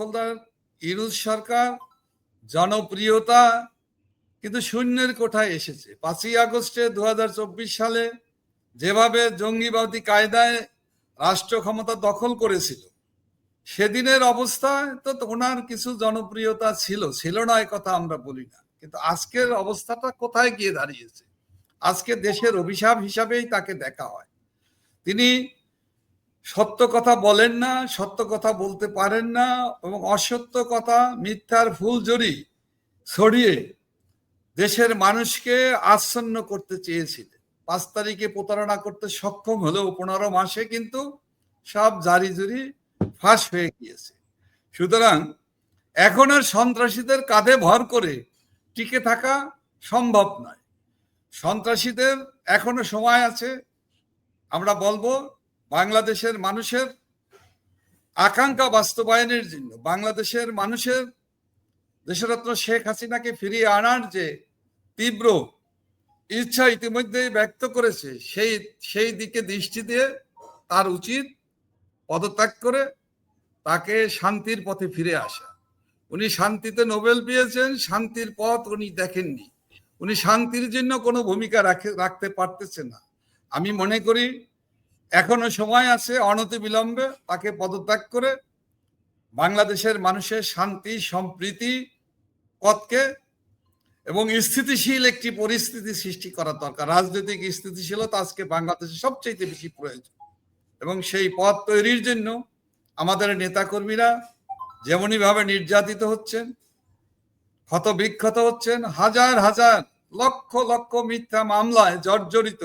দখলদার ইরুজ সরকার জনপ্রিয়তা কিন্তু শূন্যের কোঠায় এসেছে। পাঁচই আগস্টে দুহাজার চব্বিশ সালে যেভাবে জঙ্গিবাদী কায়দায় রাষ্ট্র ক্ষমতা দখল করেছিল, সেদিনের অবস্থায় তো ওনার কিছু জনপ্রিয়তা ছিল ছিল না কথা আমরা বলি না। কিন্তু আজকের অবস্থাটা কোথায় গিয়ে দাঁড়িয়েছে? আজকে দেশের অভিশাপ হিসাবেই তাকে দেখা হয়। তিনি সত্য কথা বলেন না, সত্য কথা বলতে পারেন না এবং অসত্য কথা, মিথ্যার ফুল জড়ি ছড়িয়ে দেশের মানুষকে আচ্ছন্ন করতে চেয়েছিলেন। পাঁচ তারিখে প্রতারণা করতে সক্ষম হলেও পনেরো মাসে কিন্তু সব জারি জুরি ফাঁস হয়ে গিয়েছে। সুতরাং এখন আর সন্ত্রাসীদের কাঁধে ভর করে টিকে থাকা সম্ভব নয়। সন্ত্রাসীদের এখনও সময় আছে, আমরা বলব বাংলাদেশের মানুষের আকাঙ্ক্ষা বাস্তবায়নের জন্য, বাংলাদেশের মানুষের, দেশরত্ন শেখ হাসিনাকে ফিরিয়ে আনার যে তীব্র ইচ্ছা ইতিমধ্যেই ব্যক্ত করেছে, সেই সেই দিকে দৃষ্টি দিয়ে তার উচিত পদত্যাগ করে তাকে শান্তির পথে ফিরে আসা। উনি শান্তিতে নোবেল পেয়েছেন, শান্তির পথ উনি দেখেননি। উনি শান্তির জন্য কোনো ভূমিকা রাখে, রাখতে পারতেছে না। আমি মনে করি এখনও সময় আছে, অনতি বিলম্বে তাকে পদত্যাগ করে বাংলাদেশের মানুষের শান্তি, সম্প্রীতি, পথকে এবং স্থিতিশীল একটি পরিস্থিতি সৃষ্টি করা দরকার। রাজনৈতিক স্থিতিশীলতা আজকে বাংলাদেশে সবচেয়ে বেশি প্রয়োজন। এবং সেই পথ তৈরির জন্য আমাদের নেতাকর্মীরা যেমনই ভাবে নির্যাতিত হচ্ছেন ক্ষত বিক্ষত হচ্ছেন, হাজার হাজার, লক্ষ লক্ষ মিথ্যা মামলায় জর্জরিত,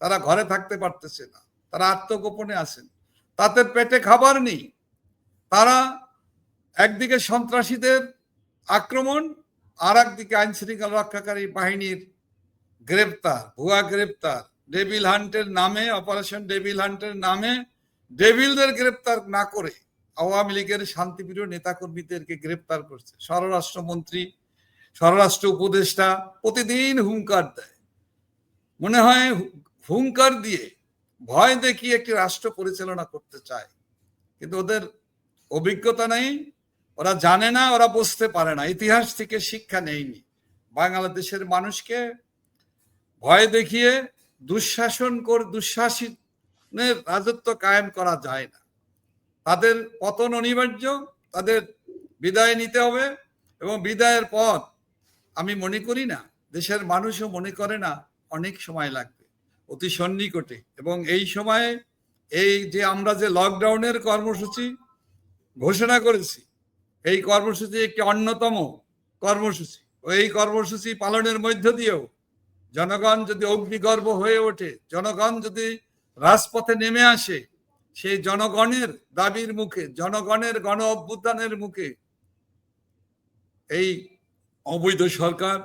তারা ঘরে থাকতে পারতেছে না। তারা আত্মগোপনে আছেন। তাদের পেটে খাবার নেই। তারা একদিকে সন্ত্রাসীদের আক্রমণ আর একদিকে আইন শৃঙ্খলা রক্ষাকারী বাহিনীর গ্রেপ্তার, ভুয়া গ্রেপ্তার। ডেভিল হান্টের নামে, অপারেশন ডেভিল হান্টের নামে ডেভিলদের গ্রেপ্তার না করে আওয়ামী লীগের শান্তিপ্রিয় নেতাকর্মীদেরকে গ্রেপ্তার করছে। স্বরাষ্ট্রমন্ত্রী, স্বরাষ্ট্র উপদেষ্টা প্রতিদিন হুঙ্কার দেয়। মনে হয় হুঙ্কার দিয়ে ভয় দেখিয়ে একটি রাষ্ট্র পরিচালনা করতে চায়। কিন্তু ওদের অভিজ্ঞতা নেই, ওরা জানে না, ওরা বুঝতে পারে না। ইতিহাস থেকে শিক্ষা নেয়নি। বাংলাদেশের মানুষকে ভয় দেখিয়ে দুঃশাসন কর, দুঃশাসনের রাজত্ব কায়েম করা যায় না। তাদের পতন অনিবার্য, তাদের বিদায় নিতে হবে এবং বিদায়ের পথ আমি মনে করি না, দেশের মানুষও মনে করে না, অনেক সময় লাগবে। অতি সন্নিকটে। এবং এই সময়ে এই যে আমরা যে লকডাউনের কর্মসূচি ঘোষণা করেছি, এই কর্মসূচি একটি অন্যতম কর্মসূচি। এই কর্মসূচি পালনের মধ্য দিয়েও জনগণ যদি অগ্নিগর্ভ হয়ে ওঠে, জনগণ যদি রাজপথে নেমে আসে, সেই জনগণের দাবির মুখে, জনগণের গণ অভ্যুত্থানের মুখে এই অবৈধ সরকার